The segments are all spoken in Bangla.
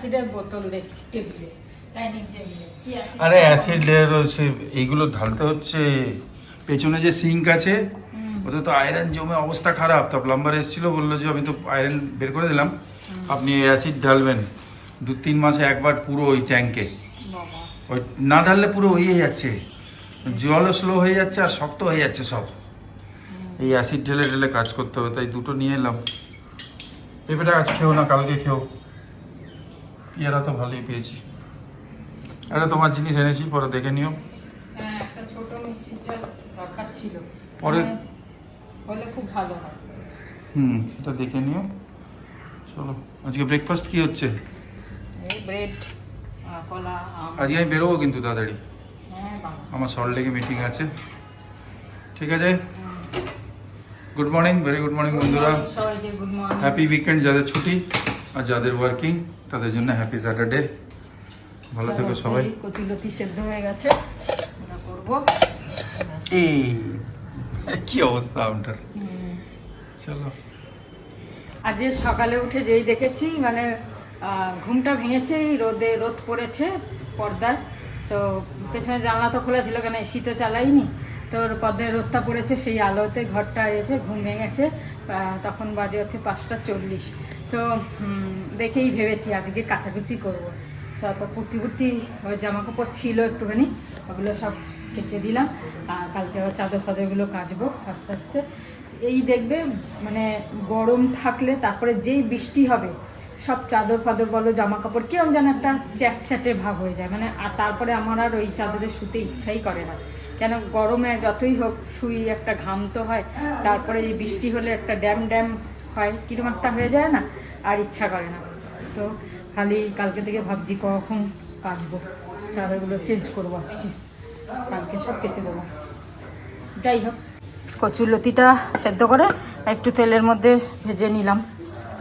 অ্যাসিডের বোতল দেখছি টেবিলে ডাইনিং টেবিলে। কি অ্যাসিড? আরে অ্যাসিড লেয়ার হচ্ছে এইগুলো ঢালতে হচ্ছে পেছনে যে সিঙ্ক আছে ওতে তো আয়রন জমে অবস্থা খারাপ। তা প্লাম্বার এসেছিল বলল যে আমি তো আয়রন বের করে দিলাম। আপনি অ্যাসিড ঢালবেন দু তিন মাসে একবার পুরো ওই ট্যাঙ্কে। ওই না ঢাললে পুরো হয়ে যাচ্ছে। জলও স্লো হয়ে যাচ্ছে আর শক্ত হয়ে যাচ্ছে সব। এই অ্যাসিড ঢেলে ঢেলে কাজ করতে হবে তাই দুটো নিয়ে এলাম। পেঁপেটা আজ খেও না কালকে খেও। পেয়ারা তো ভালোই পেয়েছি। এটা তোমার জিনিস এনেছি পরে দেখে নিও। হ্যাঁ পরে- খুব ভালো হয়। হুম সেটা দেখে নিও। চলো আজকে ব্রেকফাস্ট কি হচ্ছে? ব্রেড কলা আজকে আমি বেরোবো কিন্তু তাড়াতাড়ি। হ্যাঁ আমার সল্ট লেগে মিটিং আছে। ঠিক আছে? Good morning very good morning বন্ধুরা। হ্যাপি উইকেন্ড যাদের ছুটি। আর যাদের ওয়ার্কিং তাদের জন্য হ্যাপি স্যাটারডে ভালো থেকো সবাই। কচুলতি সেদ্ধ হয়ে গেছে। এটা করব। এই কি অবস্থা আপনার? চলো। আজকে সকালে উঠে যেই দেখেছি মানে ঘুমটা ভেঙেছে রোদে রোদ পড়েছে পর্দায়। তো পেছনে জানলা তো খোলা ছিল কেন? এসি তো চালাইনি। তো পর্দায় রোদটা পড়েছে সেই আলোতে ঘরটা এসে ঘুম ভেঙেছে। তখন বাজে হচ্ছে পাঁচটা চল্লিশ। তো দেখেই ভেবেছি আজকে কাচাকুচি করব। সব কুর্তি কুর্তি ওই জামা কাপড় ছিল একটুখানি, ওগুলো সব কেচে দিলাম। আর কালকে আবার চাদর ফাদরগুলো কাচবো আস্তে আস্তে। এই দেখবে মানে গরম থাকলে তারপরে যেই বৃষ্টি হবে, সব চাদর ফাদর বলো জামা কাপড় কেমন যেন একটা চ্যাটচ্যাটে ভাব হয়ে যায়। মানে আর তারপরে আমার আর ওই চাদরে শুতে ইচ্ছাই করে না। কেন, গরমে যতই হোক, শুই একটা ঘাম তো হয়, তারপরে এই বৃষ্টি হলে একটা ড্যাম ড্যাম হয়, কিরম একটা হয়ে যায় না? আর ইচ্ছা করে না। তো খালি কালকে থেকে ভাবছি কখন কাচবো। চাদরগুলো চেঞ্জ করব আজকে। কালকে সব কেচে দেবো। যাই হোক, কচুর লতিটা সেদ্ধ করে একটু তেলের মধ্যে ভেজে নিলাম।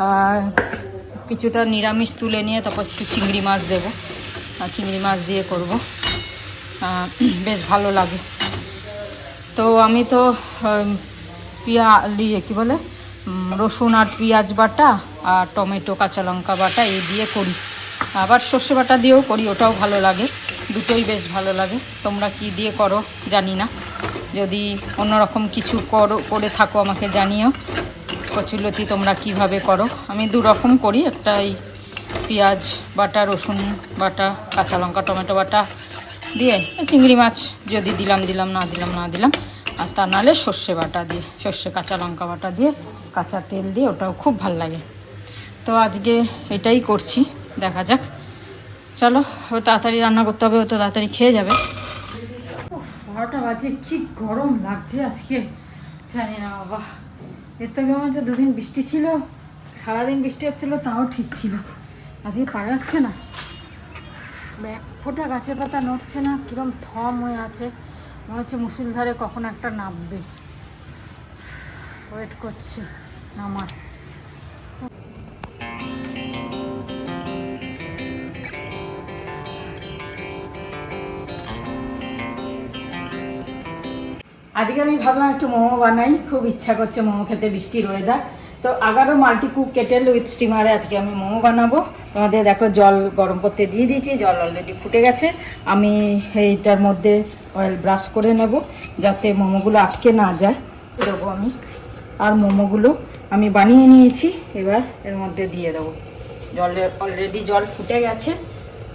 আর কিছুটা নিরামিষ তুলে নিয়ে তারপর একটু চিংড়ি মাছ দেবো। আর চিংড়ি মাছ দিয়ে করব। বেশ ভালো লাগে। তো আমি তো পিয়া ইয়ে কী বলে? রসুন আর পেঁয়াজ বাটা আর টমেটো, কাঁচা লঙ্কা বাটা এই দিয়ে করি। আবার সর্ষে বাটা দিয়েও করি, ওটাও ভালো লাগে, দুটোই বেশ ভালো লাগে। তোমরা কি দিয়ে করো জানি না। যদি অন্যরকম কিছু করো, করে থাকো আমাকে জানিও। কচুলতি তোমরা কীভাবে করো? আমি দু রকম করি, একটা এই পেঁয়াজ বাটা, রসুন বাটা, কাঁচা লঙ্কা, টমেটো বাটা দিয়ে, চিংড়ি মাছ যদি দিলাম দিলাম, না দিলাম না দিলাম, আর তা নাহলে সর্ষে বাটা দিয়ে, সর্ষে কাঁচা লঙ্কা বাটা দিয়ে, কাঁচা তেল দিয়ে, ওটাও খুব ভালো লাগে। তো আজকে এটাই করছি, দেখা যাক। চলো, ও তাড়াতাড়ি রান্না করতে হবে, ও তো তাড়াতাড়ি খেয়ে যাবে। বারোটা বাজে, কি গরম লাগছে আজকে। জানি না, বাবা। এর থেকে মনে হচ্ছে দুদিন বৃষ্টি ছিল, সারাদিন বৃষ্টি হচ্ছিল, তাও ঠিক ছিল। আজকে পারা যাচ্ছে না। ফোঁটা গাছের পাতা নড়ছে না, কিরম থম হয়ে আছে। মনে হচ্ছে মুসুলধারে কখন একটা নামবে। ওয়েট করছে, নামার। আজকে আমি ভাবলাম একটু মোমো বানাই। খুব ইচ্ছা করছে মোমো খেতে বৃষ্টির ওয়েদার তো Agaro multi cook kettle with স্টিমারে আজকে আমি মোমো বানাবো। তোমাদের দেখো জল গরম করতে দিয়ে দিয়েছি, জল অলরেডি ফুটে গেছে। আমি এইটার মধ্যে অয়েল ব্রাশ করে নেব, যাতে মোমোগুলো আটকে না যায়। দেবো আমি। আর মোমোগুলো আমি বানিয়ে নিয়েছি, এবার এর মধ্যে দিয়ে দেবো। জলে অলরেডি জল ফুটে গেছে।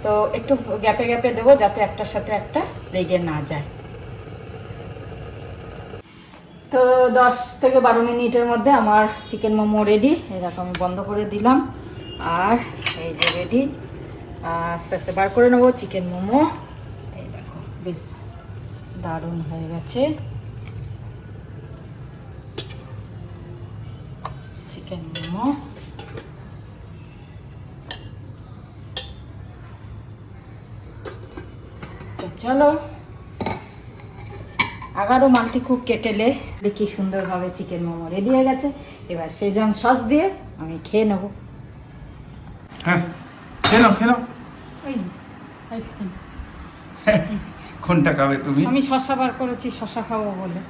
তো একটু গ্যাপে গ্যাপে দেবো, যাতে একটার সাথে একটা লেগে না যায়। তো দশ থেকে বারো মিনিটের মধ্যে আমার চিকেন মোমো রেডি দেখো, আমি বন্ধ করে দিলাম। আর এই যে রেডি আস্তে আস্তে বার করে নেব চিকেন মোমো। এই দেখো, বেশ দারুণ হয়ে গেছে। চিকেন মোমো। চলো আগারও মাল্টি কুক কেটেলে। কি সুন্দরভাবে চিকেন মোমো রেডি হয়ে গেছে। এবার সেজন সস দিয়ে আমি খেয়ে নেব। হ্যাঁ খেয়ে নাও খেয়ে নাও। ওই আইসক্রিম কোনটা খাবে তুমি? আমি শশা বার করেছি শশা খাব বলে।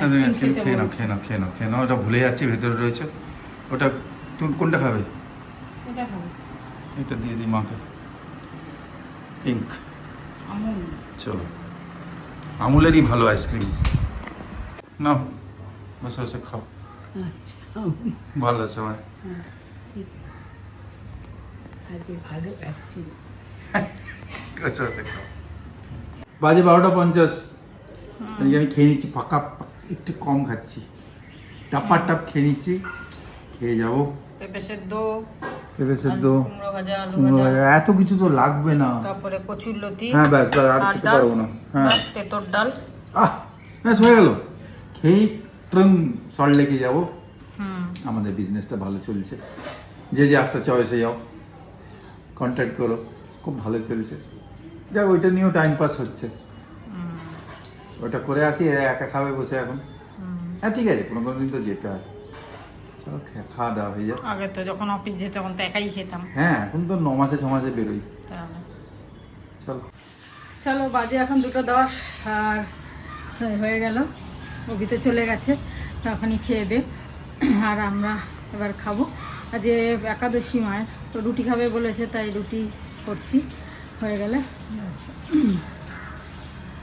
তুমি আইসক্রিম আইসক্রিম খেয়ে নাও খেয়ে নাও খেয়ে নাও খেয়ে নাও। ওটা ভুলে যাচ্ছি ভেতরে রয়েছে। ওটা তুমি কোনটা খাবে? এটা খাব। এটা দিয়ে দিই মাকে। পিঙ্ক। চলো। আমুলেরই ভালো আইসক্রিম। না বসে বসে খাও। আচ্ছা ভালো আছে আমার বাজে বারোটা পঞ্চাশ। আমি খেয়ে নিচ্ছি পাকা একটু কম খাচ্ছি। টাপার টাপ খেয়ে নিচ্ছি খেয়ে যাব। পেঁপে সেদ্ধ পেঁপে সেদ্ধ কুমড়ো ভাজা এত কিছু তো লাগবে না। তারপরে কচুর লতি হ্যাঁ ব্যাস আর খেতে পারব না। তেঁতর ডাল। আহ ব্যাস হয়ে গেল। খেয়েই ট্রেন সল্ট লেকে যাব। হুম। আমাদের বিজনেসটা ভালো চলছে। যে যে আসতে চাও এসে যাও। কন্ট্যাক্ট করো। খুব ভালো চলছে। যাক ওইটা নিয়েও টাইম পাস হচ্ছে। ওটা করে আসি এরা একা খাবে বসে এখন। হ্যাঁ ঠিক আছে কোনো কোনো দিন তো যেতে হয়। চলো খাওয়া দাওয়া হয়ে যাক। আগে তো যখন অফিস যেতে তখন তো একাই খেতাম। হ্যাঁ এখন তো ন মাসে ছ মাসে বেরোই। চলো। চলো, বাজে এখন দুটো দশ, আর হয়ে গেল। অভিতে চলে গেছে তখনই খেয়ে দে। আর আমরা এবার খাব। আজ একাদশী মায়ের, তো রুটি খাবে বলেছে, তাই রুটি করছি। হয়ে গেলে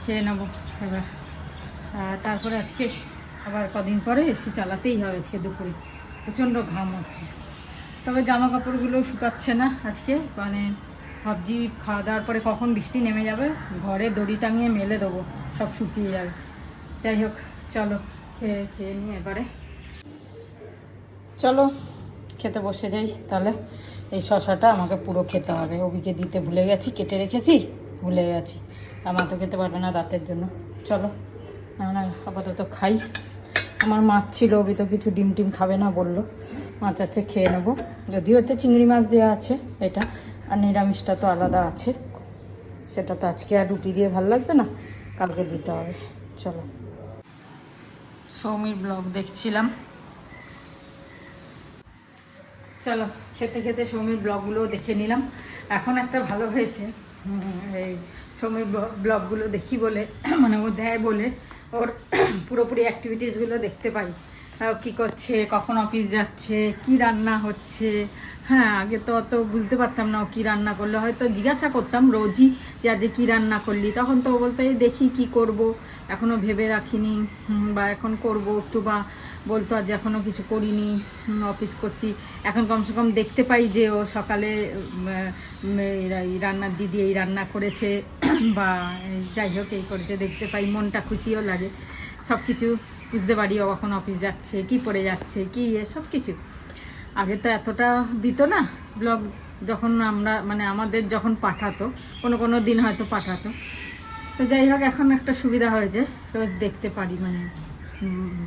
খেয়ে নেব এবার। তারপরে আজকে আবার কদিন পরে এসি চালাতেই হবে আজকে দুপুরে। প্রচণ্ড ঘাম হচ্ছে। তবে জামা কাপড়গুলো শুকাচ্ছে না আজকে মানে ভাবছি খাওয়া দাওয়ার পরে কখন বৃষ্টি নেমে যাবে, ঘরে দড়ি টাঙিয়ে মেলে দেবো, সব শুকিয়ে যাবে। যাই হোক, চলো, খেয়ে খেয়ে নিই এবারে। চলো, খেতে বসে যাই তাহলে। এই শশাটা আমাকে পুরো খেতে হবে। অবিকে দিতে ভুলে গেছি, কেটে রেখেছি, ভুলে গেছি। আমার তো খেতে পারবে না দাঁতের জন্য। চলো আমরা আপাতত খাই। আমার মাছ ছিল অবি তো কিছু ডিম টিম খাবে না বলল। মাছ আছে খেয়ে নেব। যদিও এতে চিংড়ি মাছ দেওয়া আছে, এটা। আর নিরামিষটা তো আলাদা আছে। সেটা তো আজকে আর রুটি দিয়ে ভালো লাগবে না, কালকে দিতে হবে। চলো। সৌমির ব্লগ দেখছিলাম। চলো, খেতে খেতে সৌমির ব্লগগুলো দেখে নিলাম। এখন একটা ভালো হয়েছে। এই সৌমির ব্ল- ব্লগগুলো দেখি বলে মানে ও দেয় বলে, ওর পুরোপুরি অ্যাক্টিভিটিসগুলো দেখতে পাই। কি করছে, কখন অফিস যাচ্ছে, কি রান্না হচ্ছে হ্যাঁ আগে তো অত বুঝতে পারতাম না ও কী রান্না করলে। হয়তো জিজ্ঞাসা করতাম রোজই যে আজকে কী রান্না করলি। তখন তো বলতো দেখি কি করব। এখনও ভেবে রাখিনি। বা এখন করব একটু বা। বলতো, আজ এখনও কিছু করিনি। অফিস করছি। এখন কমসে কম দেখতে পাই যে ও সকালে এই রান্নার দিদি এই রান্না করেছে। বা যাই হোক, এই করেছে, দেখতে পাই, মনটা খুশিও লাগে। সব কিছু বুঝতে পারি ও কখন অফিস যাচ্ছে, কি পড়ে যাচ্ছে, কি এ সব কিছু আগে তো এতটা দিত না ব্লগ যখন আমরা মানে আমাদের যখন পাঠাতো, কোনো কোনো দিন হয়তো পাঠাতো। তো যাই হোক, এখন একটা সুবিধা হয়েছে, রোজ দেখতে পারি মানে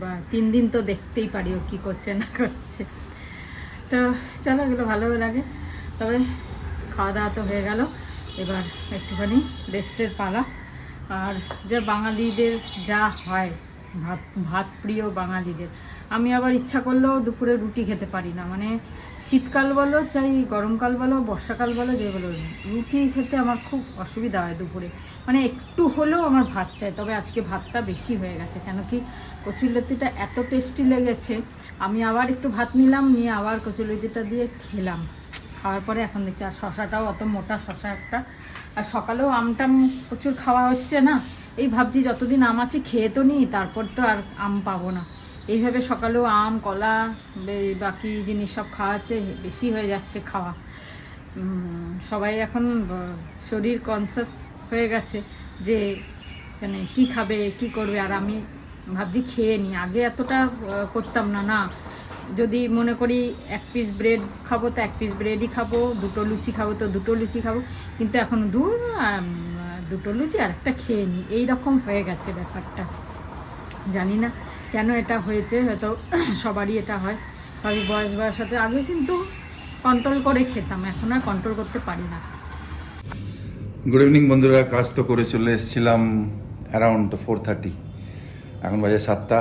বা তিন দিন তো দেখতেই পারি ও কী করছে, না করছে। তো চলো, এগুলো ভালো লাগে। তবে খাওয়া দাওয়া তো হয়ে গেল, এবার একটুখানি রেস্টের পালা। আর যে বাঙালিদের যা হয়, ভাত ভাত প্রিয় বাঙালিদের আমি আবার ইচ্ছা করলেও দুপুরে রুটি খেতে পারি না। মানে শীতকাল বলো চাই গরমকাল বলো, বর্ষাকাল বলো, যে বলো, রুটি খেতে আমার খুব অসুবিধা হয় দুপুরে। মানে একটু হলেও আমার ভাত চাই, তবে আজকে ভাতটা বেশি হয়ে গেছে। কেন কি কচুরলতিটা এত টেস্টি লেগেছে, আমি আবার একটু ভাত নিলাম, নিয়ে আবার কচুরলতিটা দিয়ে খেলাম। খাওয়ার পরে এখন দেখছি আর শশাটাও অত মোটা শশা একটা। আর সকালেও আমটাম প্রচুর খাওয়া হচ্ছে না, এই ভাবছি যতদিন আম আছে খেয়ে তো নিই, তারপর তো আর আম পাবো না। এইভাবে সকালেও আম, কলা বাকি জিনিস সব খাওয়াচ্ছে বেশি হয়ে যাচ্ছে খাওয়া। সবাই এখন শরীর কনসাস হয়ে গেছে যে মানে কি খাবে, কি করবে, আর আমি ভাবছি খেয়ে নিই। আগে এতটা করতাম না না। যদি মনে করি এক পিস ব্রেড খাব, তো এক পিস ব্রেডই খাব, দুটো লুচি খাব, তো দুটো লুচি খাব। কিন্তু এখন দূর দুটো লুচি আর একটা খেয়ে নিই। এইরকম হয়ে গেছে ব্যাপারটা। জানি না। কেন এটা হয়েছে? হয়তো সবারই এটা হয়। ভাবি বয়স বয়স সাথে আগে কিন্তু কন্ট্রোল করে খেতাম, এখন আর কন্ট্রোল করতে পারি না। গুড ইভিনিং বন্ধুরা, কাজ তো করে চলে এসেছিলাম অ্যারাউন্ড ফোর থার্টি এখন বাজে সাতটা।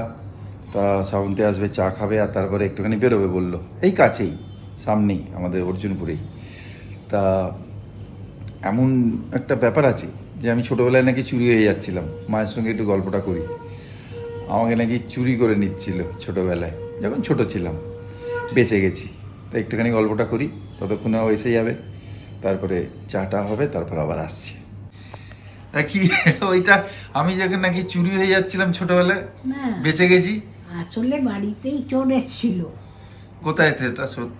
তা শ্রাবন্তী আসবে, চা খাবে আর তারপরে একটুখানি বেরোবে বলল। এই কাছেই, সামনেই, আমাদের অর্জুনপুরেই। তা এমন একটা ব্যাপার আছে যে আমি ছোটোবেলায় নাকি চুরি হয়ে যাচ্ছিলাম। মায়ের সঙ্গে একটু গল্পটা করি। আমাকে নাকি চুরি করে নিচ্ছিল ছোটোবেলায় যখন ছোট ছিলাম। বেঁচে গেছি। তো একটুখানি গল্পটা করি ততক্ষণে ও এসে যাবে তারপরে চাটা হবে তারপর আবার আসছি। আহ, কি ওইটা আমি যখন নাকি চুরি হয়ে যাচ্ছিলাম ছোটবেলায় বেঁচে গেছি? আসলে বাড়িতেই চোর এসেছিল কোথায় এটা সত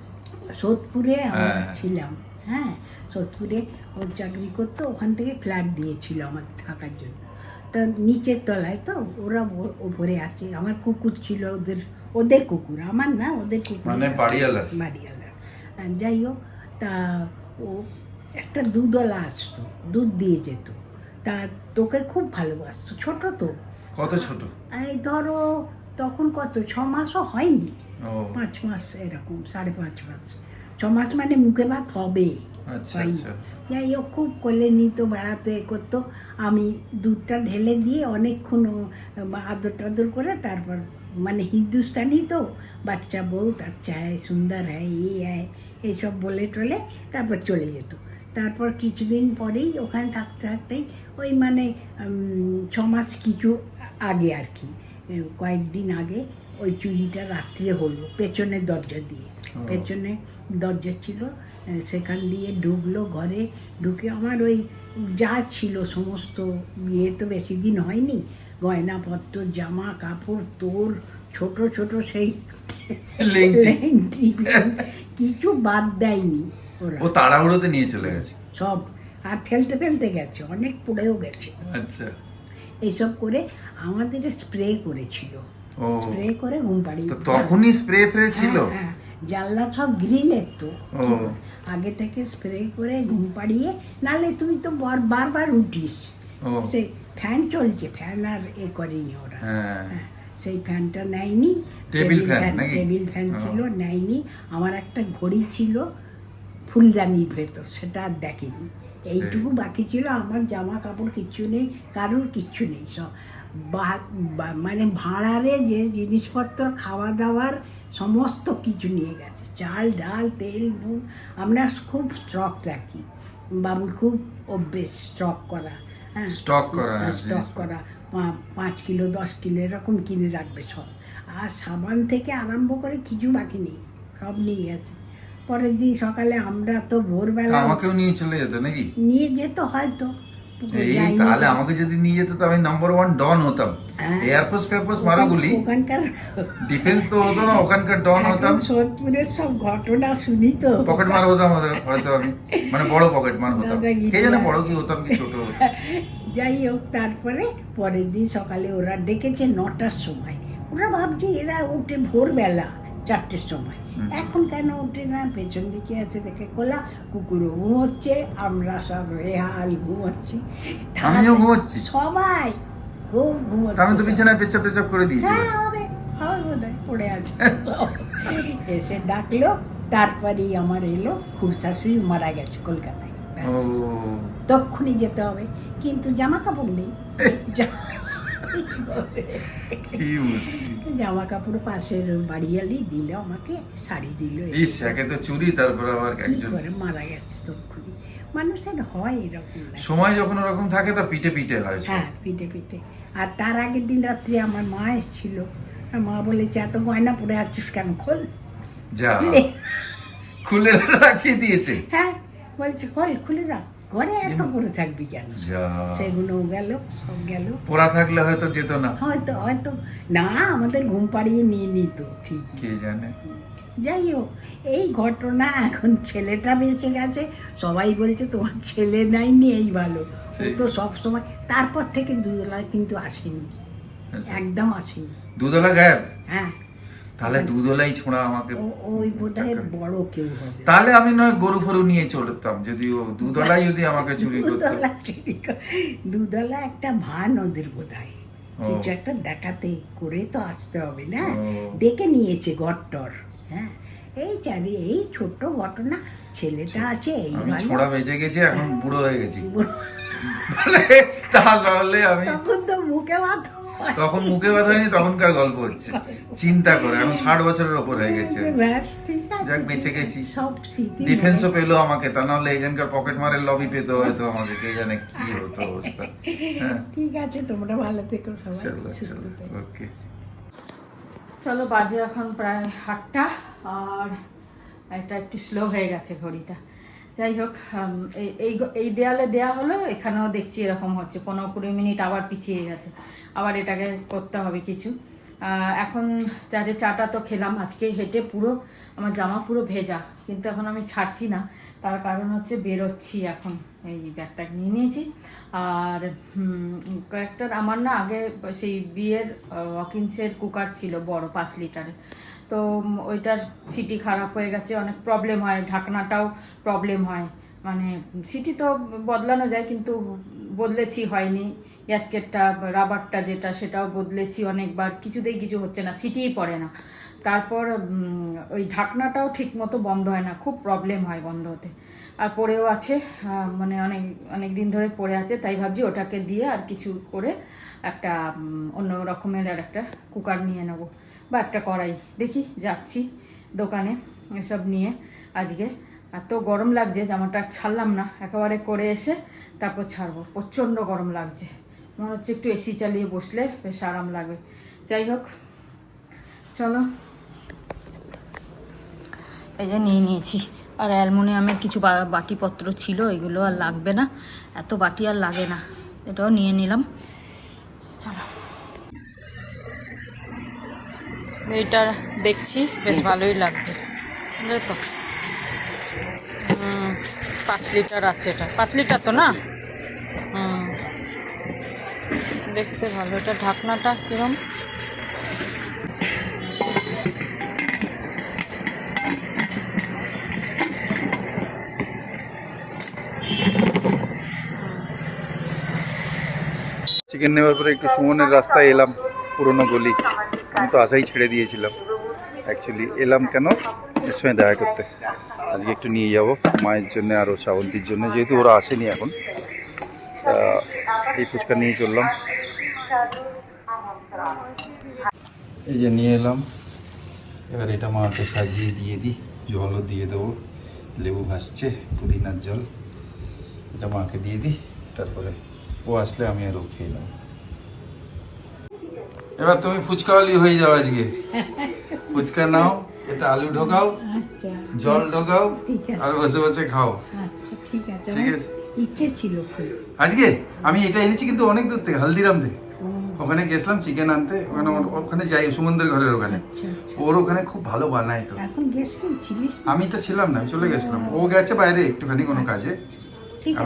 সোদপুরে হ্যাঁ। ছিলাম। হ্যাঁ সোদপুরে ও চাকরি করতো ওখান থেকে ফ্ল্যাট দিয়েছিল আমার থাকার জন্য। তো নিচের তলায় তো ওরা ওপরে আছে। আমার কুকুর ছিল ওদের ওদের কুকুর আমার না ওদের কুকুর মানে আর যাই হোক তা ও একটা দুধওয়ালা আসতো দুধ দিয়ে যেত। তা তোকে খুব ভালোবাসতো ছোট তো। কত ছোট? এই ধরো তখন কত ছ মাসও হয়নি। পাঁচ মাস এরকম সাড়ে পাঁচ মাস। ছ মাস মানে মুখে ভাত হবে। আচ্ছা। আচ্ছা। যাই হোক খুব কোলে নিত বেড়াতে এ করতো। আমি দুধটা ঢেলে দিয়ে অনেকক্ষণ আদর টাদর করে তারপর মানে হিন্দুস্তানি তো বাচ্চা বউ আচ্ছা হ্যায় সুন্দর হ্যায় এই হ্যায় এইসব বলে টলে তারপর চলে যেত। তারপর কিছুদিন পরেই ওখানে থাকতে থাকতেই ওই মানে উম, ছ মাস কিছু আগে আর কি কয়েকদিন আগে ওই চুরিটা রাত্রে হলো পেছনের দরজা দিয়ে। পেছনে দরজা ছিল সেখান দিয়ে ঢুকলো ঘরে ঢুকে আমার ওই যা ছিল সমস্ত বিয়ে তো বেশি দিন হয়নি গয়নাপত্র জামা কাপড় তোর ছোট ছোট সেই কিছু বাদ দেয়নি ওরা। ও তাড়াহুড়োতে নিয়ে চলে গেছে? সব। আর ফেলতে ফেলতে গেছে অনেক পড়েও গেছে। আচ্ছা। এইসব করে আমাদের স্প্রে করেছিল। স্প্রে করে ঘুম পাড়িয়ে তখনই স্প্রে ফ্রে ছিল? হ্যাঁ, হ্যাঁ, জানলা সব গ্রিলের তো। আগে থেকে স্প্রে করে ঘুম পাড়িয়ে নালে তুই তো বার- বারবার উঠিস। ও সেই ফ্যান চলছে ফ্যান আর এ করেনি ওরা। হ্যাঁ। হ্যাঁ, সেই ফ্যানটা নেয়নি। টেবিল ফ্যান টেবিল ফ্যান ছিল নেয়নি। আমার একটা ঘড়ি ছিল ফুলদানির ভেতর সেটা আর দেখেনি। এইটুকু বাকি ছিল আমার জামা কাপড় কিচ্ছু নেই কারোর কিচ্ছু নেই সব। মানে ভাড়ারে যে জিনিসপত্র খাওয়া দাওয়ার সমস্ত কিছু নিয়ে গেছে। চাল ডাল তেল নুন আমরা খুব স্টক রাখি। বাবুর খুব অভ্যেস স্টক করা হ্যাঁ। স্টক করা হ্যাঁ, স্টক করা। পাঁচ কিলো দশ কিলো এরকম কিনে রাখবে সব। আর সাবান থেকে আরম্ভ করে কিছু বাকি নেই সব নিয়ে গেছে। পরের দিন সকালে আমরা তো ভোরবেলা আমাকেও নিয়ে চলে যেত নাকি? নিয়ে যেত হয়তো এই তাহলে আমাকে যদি নিয়ে যেত তো আমি নাম্বার ওয়ান ডন হতাম। হ্যাঁ। এয়ারফোর্স ফেয়ারফোর্স মারো গুলি ওখানকার ডিফেন্স তো হতো না ওখানকার ডন হতাম। সোদপুরের সব ঘটনা শুনি তো। পকেট মার হতাম হয়তো- হয়তো আমি। মানে বড় পকেট মার হতাম। কে জানে বড় কি হতাম কি ছোট হতাম। যাই হোক তারপরে পরের দিন সকালে ওরা ডেকেছে নটার সময়। ওরা ভাবছে এরা উঠে ভোরবেলা। চারটের সময়। এখন কেন উঠে না? পেছন দিকে আছে দেখে কোলা কুকুরও ঘুমোচ্ছে আমরা সব রেহাল ঘুমোচ্ছি। আমিও ঘুমোচ্ছি? সবাই খুব ঘুমোচ্ছে আমি তো বিছানায় পেচাপ টেচাপ করে দিয়েছি। হ্যাঁ হবে হবে বোধহয় পড়ে আছে। এসে ডাকলো তারপরেই আমার এলো খুরশাশুড়ি মারা গেছে কলকাতায়। তক্ষুনি যেতে হবে। কিন্তু জামা কাপড় নেই। কি মুশকিল জামা কাপড় পাশের বাড়িয়ালি দিল আমাকে শাড়ি দিল ইস একে তো চুরি তারপর আবার একজন করে মারা গেছে তক্ষুনি। মানুষের হয় এরকম সময় যখন ওরকম থাকে তা পিঠে পিঠে হয় হ্যাঁ পিঠে পিঠে। আর তার আগের দিন রাত্রে আমার মা এসেছিল। মা বলেছে এত গয়না পরে আছিস কেন? খোল। যা। খুলে রাখিয়ে দিয়েছে। হ্যাঁ বলছে খোল খুলে রাখ। ঘরে এত পরে থাকবি কেন? সেগুলো গেল সব গেল। পড়া থাকলে হয়তো যেত না। হয়তো হয়তো। না আমাদের ঘুম পাড়িয়ে নিয়ে নিত ঠিকই। কে জানে? যাই হোক এই ঘটনা এখন ছেলেটা বেঁচে গেছে। সবাই বলছে তোমার ছেলে নাইনি এই ভালো। তো সব সময় তারপর থেকে দুদলায় কিন্তু আসেনি। আচ্ছা। একদম আসেনি। দুদলা গায়েব? হ্যাঁ। তাহলে দুধওয়ালাই ছোঁড়া আমাকে ওই বোধহয় বড় কেউ হবে। তাহলে আমি নয় গরু ফরু নিয়ে চলতাম যদি ও দুধওয়ালাই যদি আমাকে চুরি করতো। দুধওয়ালা একটা ভান ওদের বোধ হয় কিছু একটা দেখাতে করে তো আসতে হবে না। ডেকে নিয়েছে ঘরটর হ্যাঁ? এই চারি এই ছোট্ট ঘটনা ছেলেটা আছে এই। ছোঁড়া বেঁচে গেছি এখন বুড়ো হয়ে গেছি। তাহলে আমি তখন তো মুখে ভাত তখন মুখে ব্যথা হয়নি তখনকার গল্প হচ্ছে চিন্তা করে এখন ষাট বছরের ওপর হয়ে গেছে। যাক, বেঁচে গেছি। ডিফেন্সও পেল আমাকে তা নাহলে এখানকার পকেট মারের লবি পেতো হয়তো আমাকে কে জানে কি হতো অবস্থা হ্যাঁ ঠিক আছে তোমরা ভালো থেকো সবাই চলো থেকো। ওকে চলো বাজে এখন প্রায় আটটা আর এটা একটু স্লো হয়ে গেছে ঘড়িটা যাই হোক এই এই দেয়ালে দেয়া হলো, এখানেও দেখছি এরকম হচ্ছে। পনেরো কুড়ি মিনিট আবার পিছিয়ে গেছে। আবার এটাকে করতে হবে কিছু। এখন যা যে চাটা তো খেলাম, আজকে হেঁটে পুরো আমার জামা পুরো ভেজা, কিন্তু এখন আমি ছাড়ছি না। তার কারণ হচ্ছে বেরোচ্ছি এখন। এই ব্যাগটা নিয়ে নিয়েছি। আর কয়েকটা, আমার না আগে সেই বিয়ের ওয়াকিন্সের কুকার ছিল, বড় পাঁচ লিটারের। তো ওইটার সিটি খারাপ হয়ে গেছে, অনেক প্রবলেম হয়, ঢাকনাটাও প্রবলেম হয়। মানে সিটি তো বদলানো যায় কিন্তু বদলেছি হয়নি। গ্যাসকেটটা রাবারটা যেটা, সেটাও বদলেছি অনেকবার, কিছুতেই কিছু হচ্ছে না সিটিই পড়ে না। তারপর ওই ঢাকনাটাও ঠিক মতো বন্ধ হয় না, খুব প্রবলেম হয় বন্ধ হতে। আর পড়েও আছে মানে অনেক অনেক দিন ধরে পড়ে আছে, তাই ভাবছি ওটাকে দিয়ে আর কিছু করে একটা অন্য রকমের আর একটা কুকার নিয়ে নেব। বা একটা কড়াই। দেখি, যাচ্ছি দোকানে এসব নিয়ে আজকে। এত গরম লাগছে জামাটা আর ছাড়লাম না। একেবারে করে এসে তারপর ছাড়বো। প্রচণ্ড গরম লাগছে। মনে হচ্ছে একটু এসি চালিয়ে বসলে বেশ আরাম লাগবে। যাই হোক, চলো। এই যে নিয়ে নিয়েছি। আর অ্যালমোনিয়ামের কিছু বাটিপত্র ছিল, এগুলো আর লাগবে না। এত বাটি আর লাগে না। এটাও নিয়ে নিলাম। চলো। এইটা দেখছি বেশ ভালোই লাগছে। বুঝলে তো। পাঁচ লিটার আছে এটা। পাঁচ লিটার তো না? হুম। দেখতে ভালো। এটা ঢাকনাটা কিরম? চিকেন নেওয়ার পরে একটু সুমনের রাস্তায় এলাম পুরোনো গলি। আমি তো আশাই ছেড়ে দিয়েছিলাম। অ্যাকচুয়ালি এলাম কেন? এর সঙ্গে দেখা করতে। আজকে একটু নিয়ে যাব মায়ের জন্য আরও শ্রাবন্তীর জন্য, যেহেতু ওরা আসেনি এখন। এই ফুচকা নিয়ে চললাম। এই যে নিয়ে এলাম। এবার এটা মাকে সাজিয়ে দিয়ে দিই। জলও দিয়ে দেবো। লেবু ভাসছে পুদিনার জল। এটা মাকে দিয়ে দিই। তারপরে ও আসলে আমি আরও খেয়ে নেব। এবার তুমি ফুচকাওয়ালি হয়ে যাও আজকে। ফুচকা নাও এতে আলু ঢোকাও আচ্ছা। জল ঢোকাও আর বসে বসে খাও। আচ্ছা ঠিক আছে। ঠিক আছে। ইচ্ছে ছিল আজকে? আমি এটা এনেছি কিন্তু অনেক দূর থেকে হালদিরাম থেকে ওখানে গেছিলাম চিকেন আনতে ওখানে ওখানে যাই সুমন্দের ঘরের ওখানে। আচ্ছা ওর ওখানে খুব ভালো বানায় তো? আমি তো ছিলাম না আমি চলে গেছিলাম। ও গেছে বাইরে একটুখানি কোনো কাজে।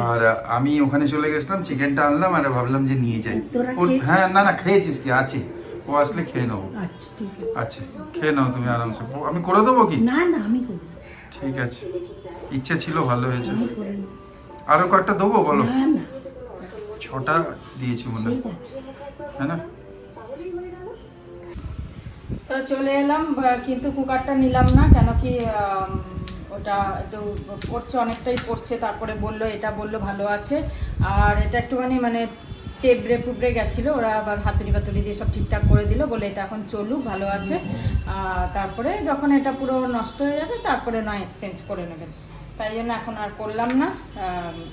আর আমি ওখানে চলে গেছিলাম চিকেনটা আনলাম আর ভাবলাম যে নিয়ে যাই। ওর হ্যাঁ না না খেয়েছিস কি? আছে। ও আসলে খেয়ে নেব আচ্ছা ঠিক আছে। আচ্ছা খেয়ে নাও তুমি আরামসে। আমি করে দেবো কি? না না আমি করব ঠিক আছে। ইচ্ছে ছিল ভালো হয়েছে। আমি করে আরও কয়েকটা দেবো বলো? না না। ছটা দিয়েছি মনে হয়। হ্যাঁ না? তো চলে এলাম কিন্তু কুকারটা নিলাম না কেন কি ওটা একটু পড়ছে অনেকটাই পড়ছে তারপরে বলল এটা বলল ভালো আছে। আর এটা একটুখানি মানে টেবড়ে ফুবড়ে গেছিল ওরা আবার হাতুড়ি বাতুড়ি দিয়ে সব ঠিকঠাক করে দিল বলে এটা এখন চলুক ভালো আছে। তারপরে যখন এটা পুরো নষ্ট হয়ে যাবে তারপরে নয় এক্সচেঞ্জ করে নেবেন। তাই জন্য এখন আর করলাম না।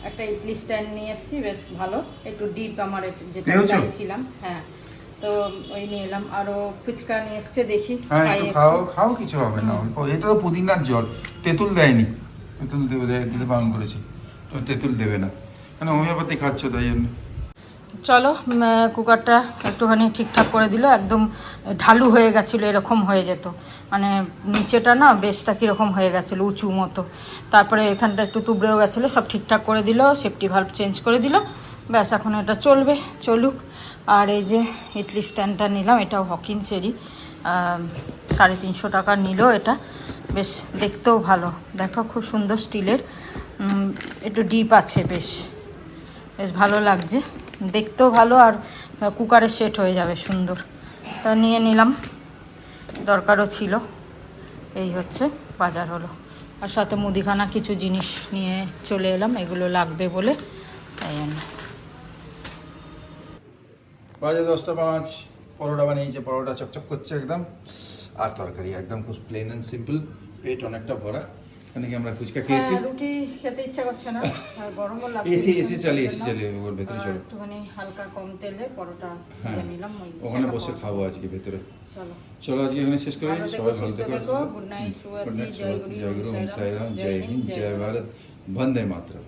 একটা ইডলি স্ট্যান্ড নিয়ে এসেছি বেশ ভালো। একটু ডিপ আমার যেটা চাইছিলাম হ্যাঁ। তো ওই নিয়ে এলাম। আরও ফুচকা নিয়ে এসছে দেখি হ্যাঁ। খাও খাও কিছু হবে না অল্প। তো পুদিনার জল তেঁতুল দেয়নি। তেঁতুল দেবে দেয়- দিতে বারণ করেছি। তো তেঁতুল দেবে না। কেন হোমিওপ্যাথি খাচ্ছ তাই জন্য? চলো কুকারটা একটুখানি ঠিকঠাক করে দিল, একদম ঢালু হয়ে গেছিল, এরকম হয়ে যেত। মানে নিচেটা না বেশটা কীরকম হয়ে গেছিল, উঁচু মতো। তারপরে এখানটা একটু তুবড়েও গেছিল, সব ঠিকঠাক করে দিল সেফটি ভাল্ব চেঞ্জ করে দিল। ব্যাস, এখন এটা চলবে, চলুক। আর এই যে ইডলি স্ট্যান্ডটা নিলাম, এটাও হকিন্সেরই সাড়ে তিনশো টাকা নিল এটা। বেশ, দেখতেও ভালো। দেখো, খুব সুন্দর স্টিলের। একটু ডিপ আছে, বেশ। বেশ ভালো লাগছে। দেখতেও ভালো আর কুকারে সেট হয়ে যাবে সুন্দর। তা নিয়ে নিলাম, দরকারও ছিল। এই হচ্ছে, বাজার হলো। আর সাথে মুদিখানা কিছু জিনিস নিয়ে চলে এলাম, এগুলো লাগবে বলে। তাই জন্য। বাজে দশটা পাঁচ, পরোটা বানিয়েছে, পরোটা চকচক করছে একদম। আর তরকারি একদম খুব প্লেন অ্যান্ড সিম্পল পেট অনেকটা ভরা। এখানে কি আমরা ফুচকা খেয়েছি? হ্যাঁ, রুটি খেতে ইচ্ছা করছে না। আর গরমও লাগছে এসি এসি চালিয়ে এসি চালিয়ে ওর ভেতরে আর চলো। একটুখানি হালকা কম তেলে পরোটা হ্যাঁ। ভেজে নিলাম ওই ওখানে সেটা বসে খাওয়া। খাব আজকে ভেতরে। চলো। চলো আজকে এখানে শেষ করি। ভালো থেকো, সবাই ভালো সুস্থ থেকো। থেকো। Good night, শুভরাত্রি, Good night, জয় শুভরাত্রি, গুরু, জয় গুরু ওম ওম সাইরাম, সাইরাম জয় জয় হিন্দ, হিন্দ জয় জয় ভারত। বন্দে মাতরম।